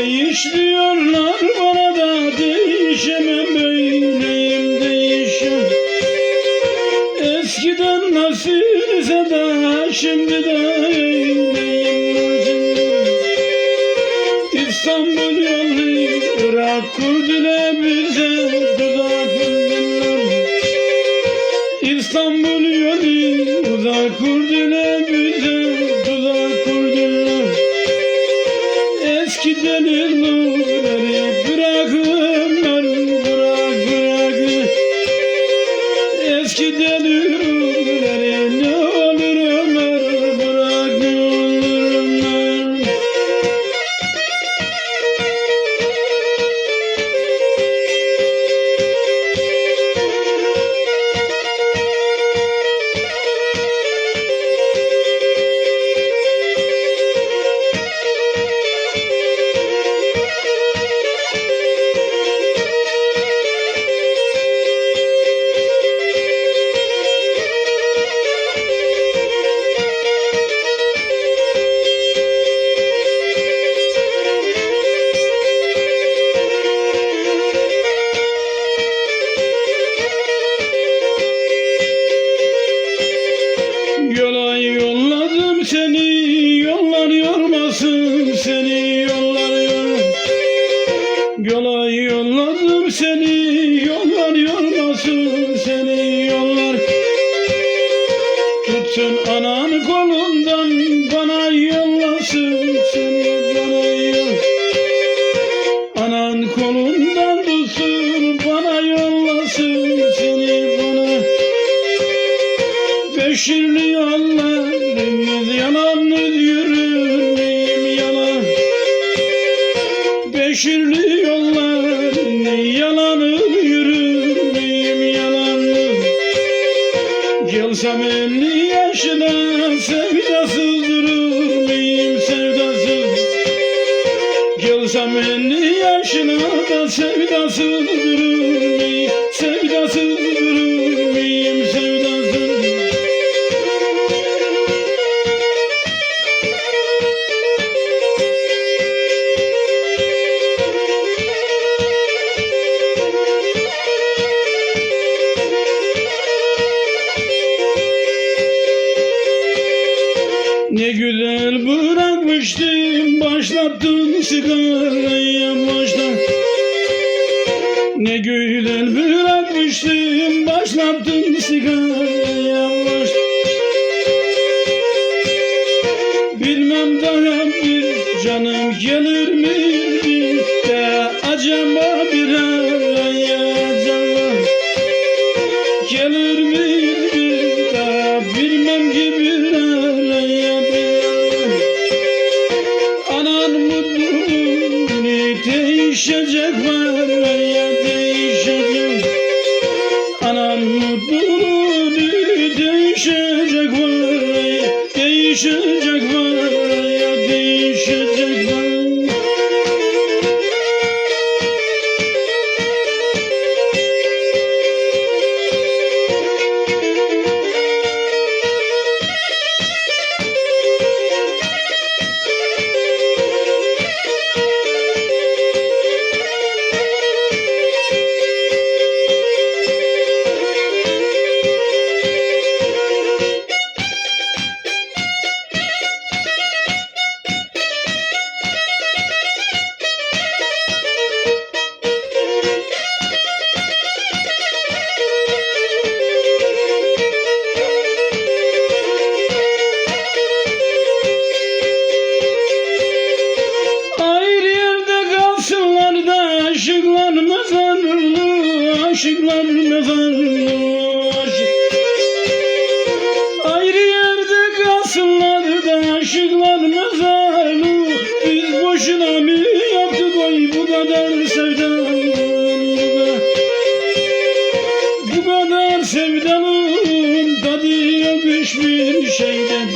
Değişliyorlar bana da değişemem böyleyim değişim Eskiden nasipse de şimdi de Eski yormasın seni Yollar yor Yola yolladım seni Yollar yormasın seni Yollar. Tutsun anan kolundan Bana yollasın Beşirli yollarını yalanız yürür müyüm yalanız Gelsem elli yaşına sevdasız durur muyum sevdasız? Gelsem elli yaşına da sevdasız durur bırakmıştım başlattın sigaraya başla. Ne güzel bırakmıştım başlattın sigaraya başla. Bilmem daha bir canım gelir mi de acaba bir değişecek var ya değişecek. Anan mutluluğunu değişecek var değişecek var aşıklar mezarlı, aşık. Ayrı yerde kalsınlar da aşıklar mezarlı, biz boşuna mı yaptık? Oy bu kadar sevdanın, bu kadar sevdanın tadı yok hiçbir şeyde,